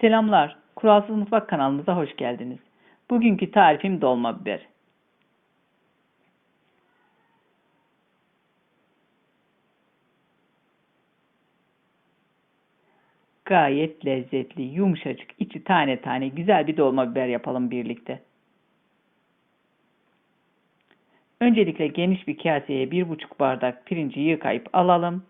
Selamlar, Kuralsız Mutfak kanalımıza hoş geldiniz. Bugünkü tarifim dolma biber. Gayet lezzetli, yumuşacık, içi tane tane güzel bir dolma biber yapalım birlikte. Öncelikle geniş bir kaseye bir buçuk bardak pirinci yıkayıp alalım.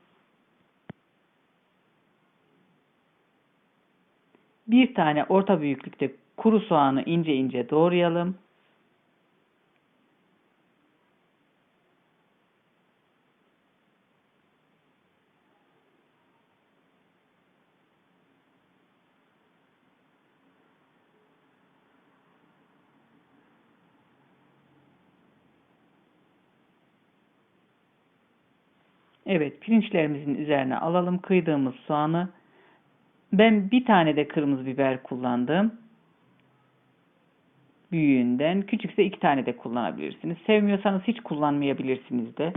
Bir tane orta büyüklükte kuru soğanı ince ince doğrayalım. Evet, pirinçlerimizin üzerine alalım kıydığımız soğanı. Ben bir tane de kırmızı biber kullandım. Büyüğünden. Küçükse iki tane de kullanabilirsiniz. Sevmiyorsanız hiç kullanmayabilirsiniz de.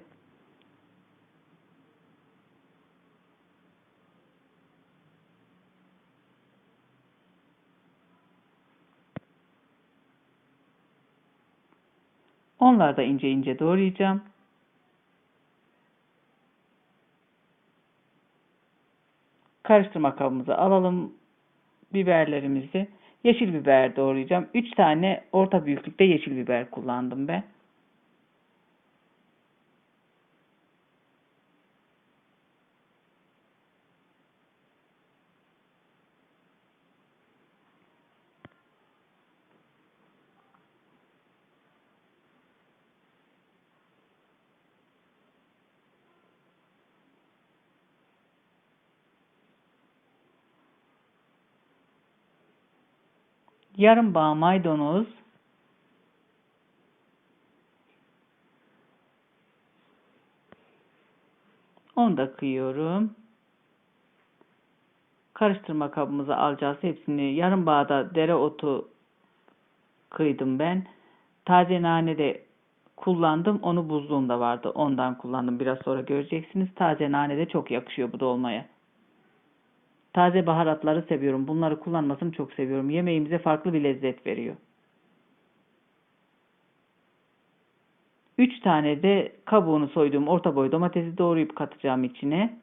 Onları da ince ince doğrayacağım. Karıştırma kabımıza alalım biberlerimizi. Yeşil biber doğrayacağım. 3 tane orta büyüklükte yeşil biber kullandım ben. Yarım bağ maydanoz, onu da kıyıyorum. Karıştırma kabımıza alacağız hepsini. Yarım bağda dereotu kıydım ben. Taze nane de kullandım. Onu buzluğumda vardı. Ondan kullandım. Biraz sonra göreceksiniz. Taze nane de çok yakışıyor bu dolmaya. Taze baharatları seviyorum. Bunları kullanmasını çok seviyorum. Yemeğimize farklı bir lezzet veriyor. 3 tane de kabuğunu soyduğum orta boy domatesi doğrayıp katacağım içine.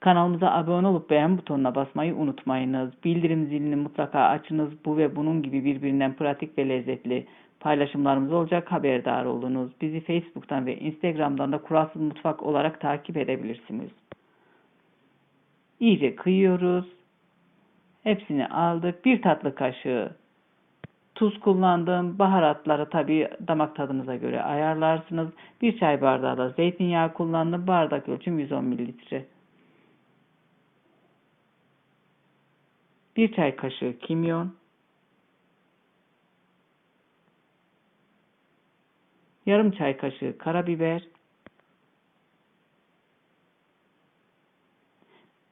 Kanalımıza abone olup beğen butonuna basmayı unutmayınız. Bildirim zilini mutlaka açınız. Bu ve bunun gibi birbirinden pratik ve lezzetli paylaşımlarımız olacak. Haberdar olunuz. Bizi Facebook'tan ve Instagram'dan da Kuralsız Mutfak olarak takip edebilirsiniz. İyice kıyıyoruz. Hepsini aldık. Bir tatlı kaşığı tuz kullandım. Baharatları tabi damak tadınıza göre ayarlarsınız. Bir çay bardağı da zeytinyağı kullandım. Bardak ölçüm 110 mililitre. Bir çay kaşığı kimyon. Yarım çay kaşığı karabiber.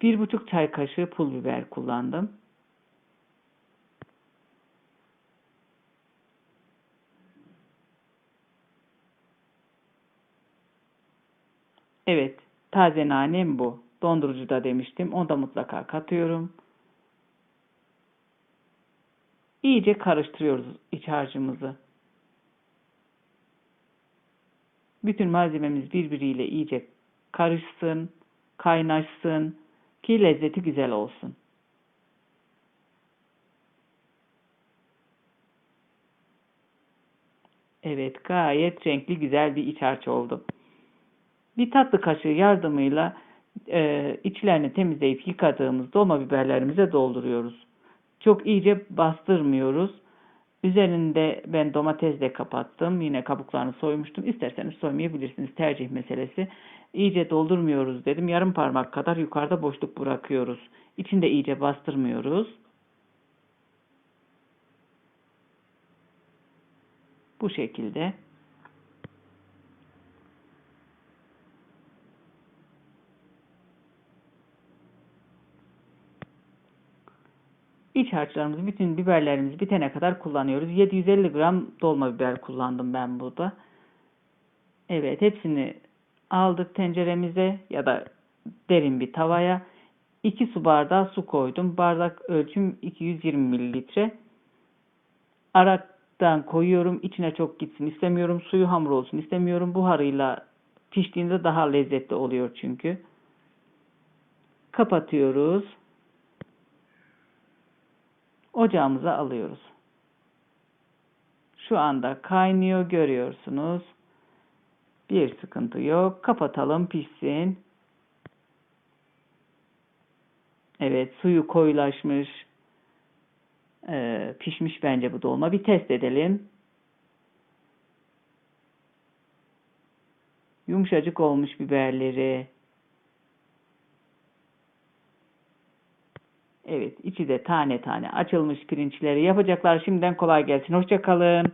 Bir buçuk çay kaşığı pul biber kullandım. Evet, taze nanem bu. Dondurucuda demiştim. Onu da mutlaka katıyorum. İyice karıştırıyoruz iç harcımızı. Bütün malzememiz birbiriyle iyice karışsın, kaynaşsın ki lezzeti güzel olsun. Evet, gayet renkli güzel bir iç harç oldu. Bir tatlı kaşığı yardımıyla e, içlerini temizleyip yıkadığımız dolma biberlerimize dolduruyoruz. Çok iyice bastırmıyoruz. Üzerinde ben domatesle kapattım. Yine kabuklarını soymuştum. İsterseniz soymayabilirsiniz. Tercih meselesi. İyice doldurmuyoruz dedim. Yarım parmak kadar yukarıda boşluk bırakıyoruz. İçinde iyice bastırmıyoruz. Bu şekilde. İç harçlarımızı, bütün biberlerimizi bitene kadar kullanıyoruz. 750 gram dolma biber kullandım ben burada. Evet, hepsini aldık tenceremize ya da derin bir tavaya. 2 su bardağı su koydum. Bardak ölçüm 220 mililitre. Araktan koyuyorum. İçine çok gitsin istemiyorum. Suyu hamur olsun istemiyorum. Buharıyla piştiğinde daha lezzetli oluyor çünkü. Kapatıyoruz. Ocağımıza alıyoruz. Şu anda kaynıyor görüyorsunuz. Bir sıkıntı yok. Kapatalım pişsin. Evet suyu koyulaşmış. Ee, pişmiş bence bu dolma. Bir test edelim. Yumuşacık olmuş biberleri. Evet içi de tane tane açılmış pirinçleri. Yapacaklar şimdiden kolay gelsin. Hoşça kalın.